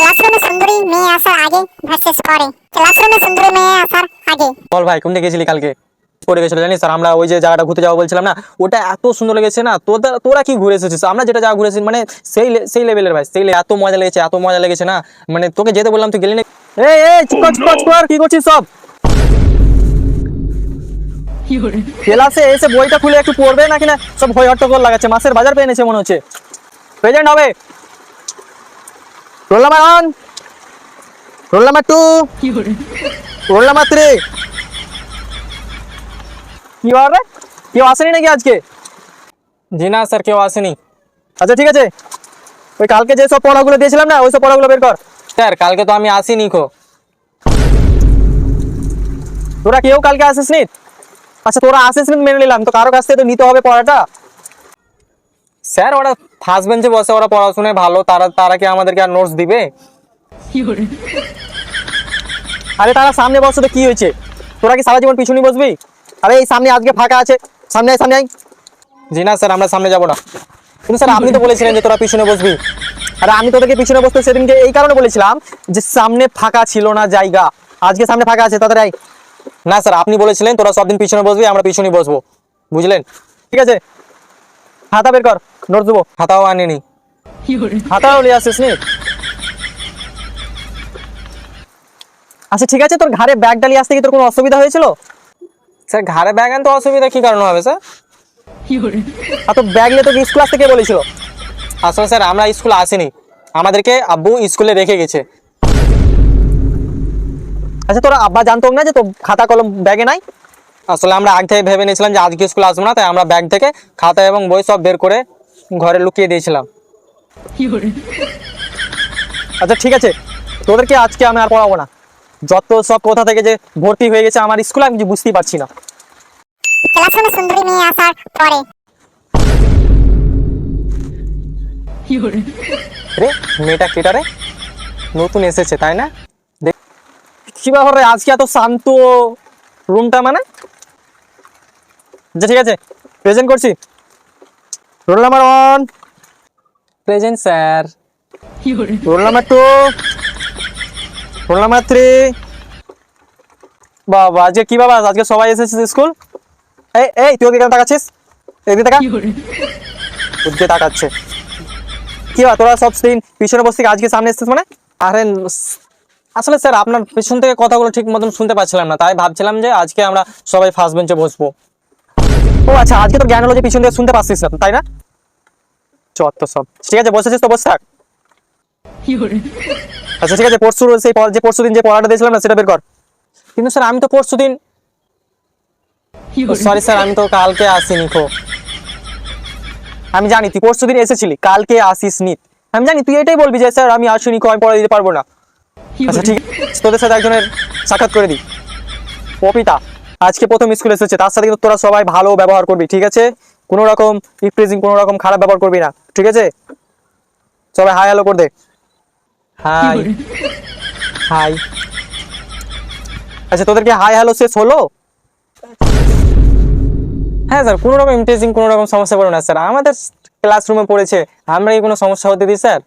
ক্লাসরুমে সুন্দরী মেয়ে আসার আগে ভার্সেস পরে ক্লাসরুমে সুন্দরী মেয়ে আসার আগে। বল ভাই কোনটা গেছিলি কালকে? পড়ে গেছিল জানিস? স্যার আমরা ওই যে জায়গাটা ঘুরতে যাব বলছিলাম না ওটা এত সুন্দর লেগেছে না তোরা তোরা কি ঘুরে এসেছিস? আমরা যেটা জায়গা ঘুরেছি মানে সেই সেই লেভেলের ভাই সেই এত মজা লেগেছে এত মজা লেগেছে না। মানে তোকে যেতে বললাম তুই গেলি না এই এই চুপ কর চুপ কর, কর কি করছিস সব? ক্লাসে এসে বইটা খুলে একটু পড়বে নাকি না? সব হই হট্টগোল লাগাচ্ছে মাসের বাজার পেয়ে এনেছে মনে হচ্ছে। প্রেজেন্ট হবে। Roll number one roll number two roll number three কি ব্যাপার রে কেউ আসেনি নাকি আজকে জি না স্যার কেউ আসেনি আচ্ছা ঠিক আছে ওই কালকে যে সব পড়াগুলো দিয়েছিলাম না ওই সব পড়াগুলো বের কর স্যার কালকে তো আমি আসিনি খো তোরা কেউ কালকে আসিস নি আচ্ছা তোরা আসিস নি মেনে নিলাম তো কারও কাছ থেকে তো নিতে হবে পড়াটা স্যার ওরা ফার্স্ট বেঞ্চে বসে ওরা পড়াশোনায় ভালো তারা তারা কি আমাদেরকে আর নোটস দিবে? আরে তারা সামনে বসে তো কি হয়েছে? তোরা কি সারা জীবন পিছনে বসবি? আরে এই সামনে আজকে ফাঁকা আছে সামনে সামনে আয়। জি না স্যার আমরা সামনে যাব না। কিন্তু স্যার আপনি তো বলেছিলেন যে তোরা পিছনে বসবি। আরে আমি তোদেরকে পিছনে বসতে সেদিনকে এই কারণে বলেছিলাম যে সামনে ফাঁকা ছিল না জায়গা। আজকে সামনে ফাঁকা আছে তাদের আয়। না স্যার আপনি বলেছিলেন তোরা সব দিন পিছনে বসবি আমরা পিছনে বসবো। বুঝলেন? ঠিক আছে? খাতা বের কর। নোট দেবো খাতাও আনিনি। খাতাও নিয়ে আসিস নি? আচ্ছা ঠিক আছে তোর ঘাড়ে ব্যাগটা নিয়ে আসতে কি তোর কোনো অসুবিধা হয়েছিল? স্যার ঘাড়ে ব্যাগ আনতে অসুবিধা কি কারণ হবে স্যার? আর তো ব্যাগ নিয়ে তোকে স্কুল আসতে কে বলেছিল? আসলে স্যার আমরা স্কুলে আসিনি। আমাদেরকে আব্বু স্কুলে রেখে গেছে। আচ্ছা তোরা আব্বা জানতো না যে তো খাতা কলম ব্যাগে নাই? আসলে আমরা আগ থেকে ভেবে নিয়েছিলাম যে আজকে স্কুল আসব না তাই আমরা ব্যাগ থেকে খাতা এবং বই সব বের করে ঘরে লুকিয়ে দিয়েছিলাম। আচ্ছা ঠিক আছে। তোদেরকে আজকে আমি আর পড়াবো না। যত সব কোথা থেকে যে ভর্তি হয়ে গেছে আমার স্কুলে আমি কিছু বুঝতেই পারছি না। ক্লাসরুমে সুন্দরী মেয়ে আসার পরে। রে মেয়েটা কেটা রে? নতুন এসেছে তাই না? দেখ কি ব্যাপার রে আজকে এত শান্ত রুমটা মানে? আচ্ছা ঠিক আছে। প্রেজেন্ট করছি। Roll number one present sir roll number two roll number three বাবা, আজকে কি বাবা? আজকে সবাই এসেছিস স্কুল? এই এই, তুই কেন তাকাচ্ছিস? এদিকে তাকা। ওদিকে তাকাচ্ছে। কি বা তোরা সব দিন পিছনে বসে আজকে সামনে এসেছিস মানে? আরে, আসলে স্যার, আপনার পিছন থেকে কথাগুলো ঠিক মতন শুনতে পাচ্ছিলাম না। তাই ভাবছিলাম যে আজকে আমরা সবাই ফার্স্ট বেঞ্চে বসবো। ও আচ্ছা আজকে জ্ঞান হলো যে পিছন থেকে শুনতে পাচ্ছিস না তাই না? চত্ব সব। ঠিক আছে বসেছিস তো বসে থাক। আচ্ছা ঠিক আছে পরশু সেই যে পরশু দিন যে পড়াটা দিয়েছিলাম না সেটা বের কর। কিন্তু স্যার আমি তো পরশু দিন সরি স্যার আমি তো কালকে আসিনি খো। আমি জানি তুই পরশু দিন এসেছিলি কালকে আসিস নি আমি জানি তুই এটাই বলবি যে স্যার আমি আসিনি খো আমি পড়া দিতে পারব না। আচ্ছা ঠিক আছে তোদের সাথে একজনের সাক্ষাৎ করে দিই। পপিতা। আজকে প্রথম স্কুল এসেছে তার সাথে কিন্তু তোরা সবাই ভালো ব্যবহার করবি ঠিক আছে? কোনো রকম ইপ্রিজিং কোনো রকম খারাপ ব্যবহার করবি না ঠিক আছে? সবাই হাই হ্যালো করে দে। হাই হাই আচ্ছা তোদেরকে হাই হ্যালো শেষ হলো? হ্যাঁ স্যার কোনো রকম ইমপ্রেজিং কোনো রকম সমস্যা পড়ে না স্যার আমাদের ক্লাসরুমে পড়েছে আমরা কি কোনো সমস্যা হতে দিই স্যার